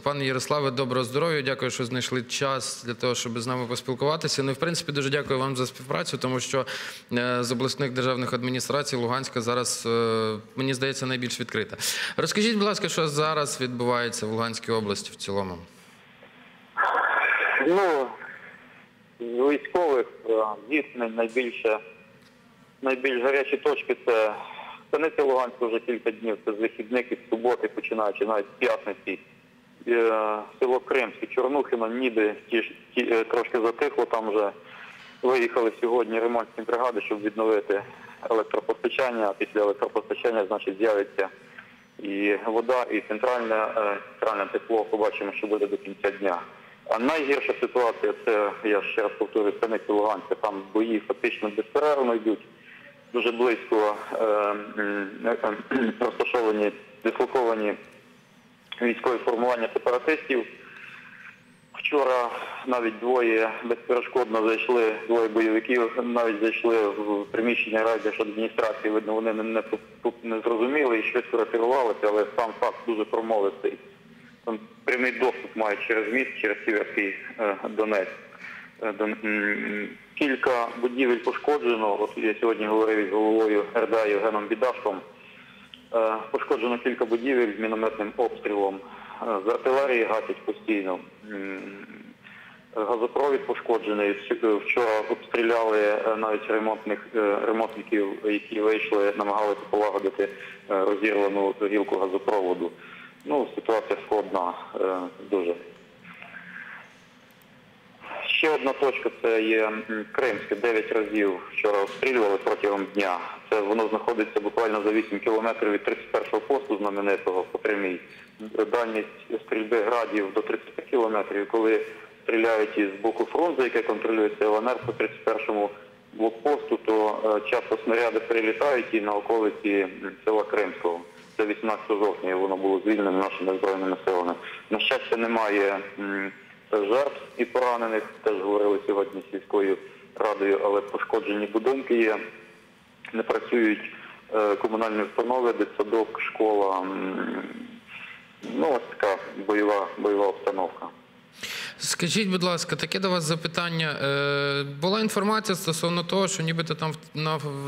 Пане Ярославе, доброго здоров'я. Дякую, що знайшли час для того, щоб з нами поспілкуватися. Ну, і, в принципі, дуже дякую вам за співпрацю, тому що е, з обласних державних адміністрацій Луганська зараз, е, мені здається, найбільш відкрита. Розкажіть, будь ласка, що зараз відбувається в Луганській області в цілому? Ну, з військових е, зіткнень найбільше, найбільш гарячі точки це станиця Луганська вже кілька днів, це з вихідних із суботи, починаючи навіть з п'ятниці. Е, Село Кримське, Чорнухино, ті, е, трошки затихло, там вже виїхали сьогодні ремонтні бригади, щоб відновити електропостачання, а після електропостачання, значить, з'явиться і вода, і центральне, е, центральне тепло побачимо, що буде до кінця дня. А найгірша ситуація це, я ще раз повторюю, станиця Луганська. Там бої фактично безперервно йдуть. Дуже близько е, е, е, розташовані, дислоковані військові формування сепаратистів. Вчора навіть двоє безперешкодно зайшли, двоє бойовиків навіть зайшли в приміщення райдержадміністрації. Видно, вони не, тут не зрозуміли і швидко ретирувалися, але сам факт дуже промовистий. Там прямий доступ мають через міст, через Сіверський е, Донець. Е, Кілька будівель пошкоджено. От я сьогодні говорив із головою РДА Євгеном Бідашком. Е, Пошкоджено кілька будівель мінометним обстрілом. Е, З артилерії гасять постійно. Газопровід пошкоджений. Вчора обстріляли е, навіть ремонтних е, ремонтників, які вийшли, намагалися полагодити е, розірвану гілку газопроводу. Ну, ситуація складна е, дуже. Ще одна точка це є Кримське. Дев'ять разів вчора обстрілювали протягом дня. Це воно знаходиться буквально за 8 кілометрів від 31-го посту знаменитого по прямій. Дальність стрільби градів до 30 кілометрів. Коли стріляють із боку фронту, яке контролюється ЛНР по 31-му блокпосту, то е, часто снаряди прилітають і на околиці села Кримського. Це 18 жовтня, воно було звільнено нашими збройними силами. На щастя, немає жертв і поранених. Теж говорили сьогодні з сільською радою, але пошкоджені будинки є. Не працюють е, комунальні установи, дитсадок, школа. Ну, ось така бойова, бойова обстановка. Скажіть, будь ласка, таке до вас запитання. Е, була інформація стосовно того, що нібито там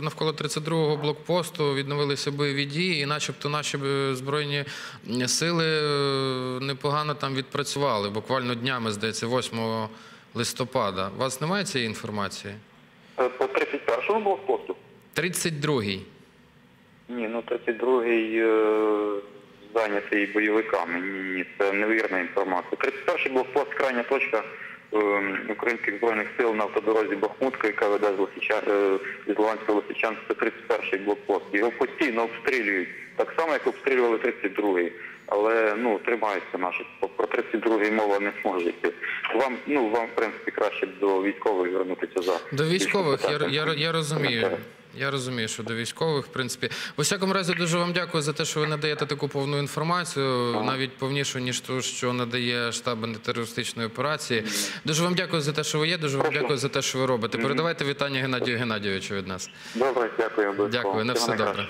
навколо 32-го блокпосту відновилися бойові дії, і начебто наші е, збройні сили е, непогано там відпрацювали. Буквально днями, здається, 8 листопада. У вас немає цієї інформації? По 31-му блокпосту? 32-й. Ні, ну 32-й е, зайнятий бойовиками. Ні, ні, це невірна інформація. 31-й блокпост крайня точка е, українських збройних сил на автодорозі Бахмутка, яка веде з Лисичан, е, від Луганського Лисичанська, це 31-й блокпост. Його постійно обстрілюють, так само, як обстрілювали 32-й. Але ну тримаються наші. Про 32-й мова не може йти. Вам, ну вам, в принципі, краще до військових звернутися за До військових, я, я, я розумію. Я розумію, що до військових, в принципі, в усякому разі, дуже вам дякую за те, що ви надаєте таку повну інформацію, навіть повнішу, ніж ту, що надає штаб антитерористичної операції. Дуже вам дякую за те, що ви є. Дуже вам дякую за те, що ви робите. Передавайте вітання Геннадію Геннадійовичу від нас. Добре, дякую. Дякую, на все добре.